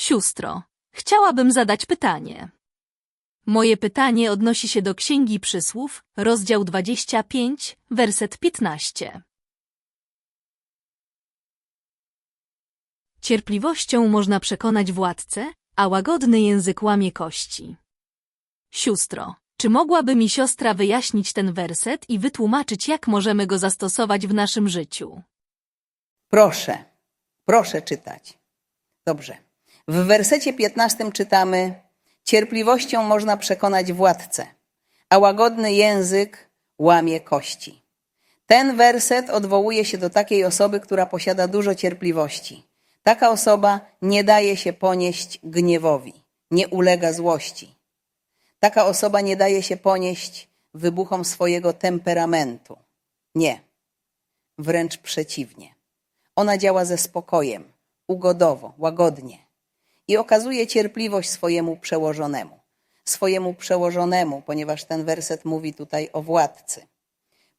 Sióstro, chciałabym zadać pytanie. Moje pytanie odnosi się do Księgi Przysłów, rozdział 25, werset 15. Cierpliwością można przekonać władcę, a łagodny język łamie kości. Sióstro, czy mogłaby mi siostra wyjaśnić ten werset i wytłumaczyć, jak możemy go zastosować w naszym życiu? Proszę, proszę czytać. Dobrze. W wersecie 15 czytamy: Cierpliwością można przekonać władcę, a łagodny język łamie kości. Ten werset odwołuje się do takiej osoby, która posiada dużo cierpliwości. Taka osoba nie daje się ponieść gniewowi, nie ulega złości. Taka osoba nie daje się ponieść wybuchom swojego temperamentu. Nie, wręcz przeciwnie. Ona działa ze spokojem, ugodowo, łagodnie i okazuje cierpliwość swojemu przełożonemu. Swojemu przełożonemu, ponieważ ten werset mówi tutaj o władcy.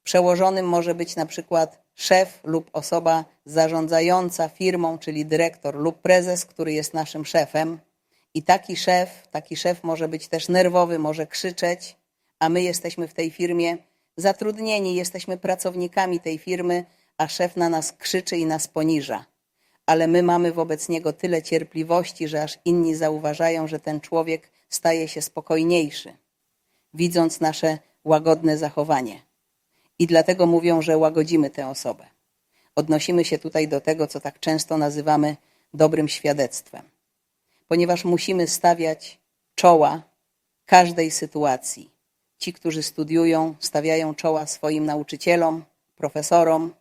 Przełożonym może być na przykład szef lub osoba zarządzająca firmą, czyli dyrektor lub prezes, który jest naszym szefem. I taki szef, taki szef może być też nerwowy, może krzyczeć, a my jesteśmy w tej firmie zatrudnieni, jesteśmy pracownikami tej firmy, a szef na nas krzyczy i nas poniża. Ale my mamy wobec niego tyle cierpliwości, że aż inni zauważają, że ten człowiek staje się spokojniejszy, widząc nasze łagodne zachowanie. I dlatego mówią, że łagodzimy tę osobę. Odnosimy się tutaj do tego, co tak często nazywamy dobrym świadectwem, ponieważ musimy stawiać czoła każdej sytuacji. Ci, którzy studiują, stawiają czoła swoim nauczycielom, profesorom,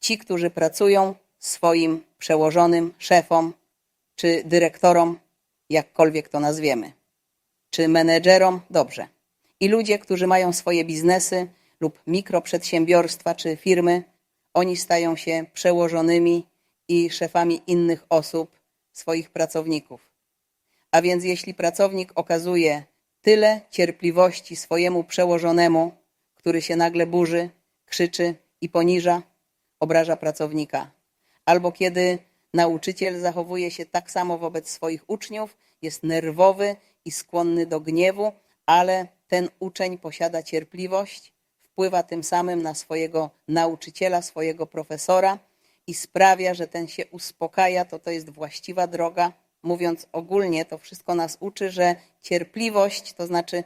ci, którzy pracują, swoim przełożonym, szefom czy dyrektorom, jakkolwiek to nazwiemy, czy menedżerom, dobrze. I ludzie, którzy mają swoje biznesy lub mikroprzedsiębiorstwa czy firmy, oni stają się przełożonymi i szefami innych osób, swoich pracowników. A więc jeśli pracownik okazuje tyle cierpliwości swojemu przełożonemu, który się nagle burzy, krzyczy i poniża, obraża pracownika. Albo kiedy nauczyciel zachowuje się tak samo wobec swoich uczniów, jest nerwowy i skłonny do gniewu, ale ten uczeń posiada cierpliwość, wpływa tym samym na swojego nauczyciela, swojego profesora i sprawia, że ten się uspokaja, to to jest właściwa droga. Mówiąc ogólnie, to wszystko nas uczy, że cierpliwość, to znaczy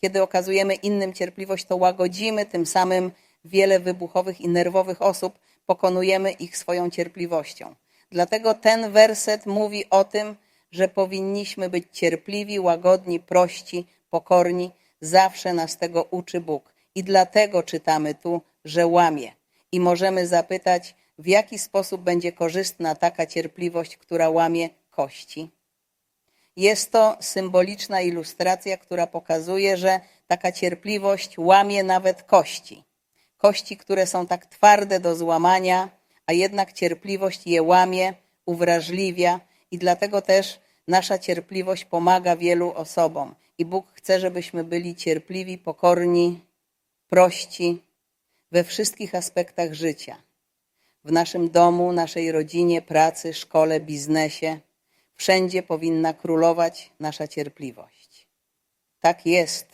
kiedy okazujemy innym cierpliwość, to łagodzimy tym samym wiele wybuchowych i nerwowych osób, pokonujemy ich swoją cierpliwością. Dlatego ten werset mówi o tym, że powinniśmy być cierpliwi, łagodni, prości, pokorni. Zawsze nas tego uczy Bóg. I dlatego czytamy tu, że łamie. I możemy zapytać, w jaki sposób będzie korzystna taka cierpliwość, która łamie kości. Jest to symboliczna ilustracja, która pokazuje, że taka cierpliwość łamie nawet kości. Kości, które są tak twarde do złamania, a jednak cierpliwość je łamie, uwrażliwia i dlatego też nasza cierpliwość pomaga wielu osobom. I Bóg chce, żebyśmy byli cierpliwi, pokorni, prości we wszystkich aspektach życia. W naszym domu, naszej rodzinie, pracy, szkole, biznesie. Wszędzie powinna królować nasza cierpliwość. Tak jest,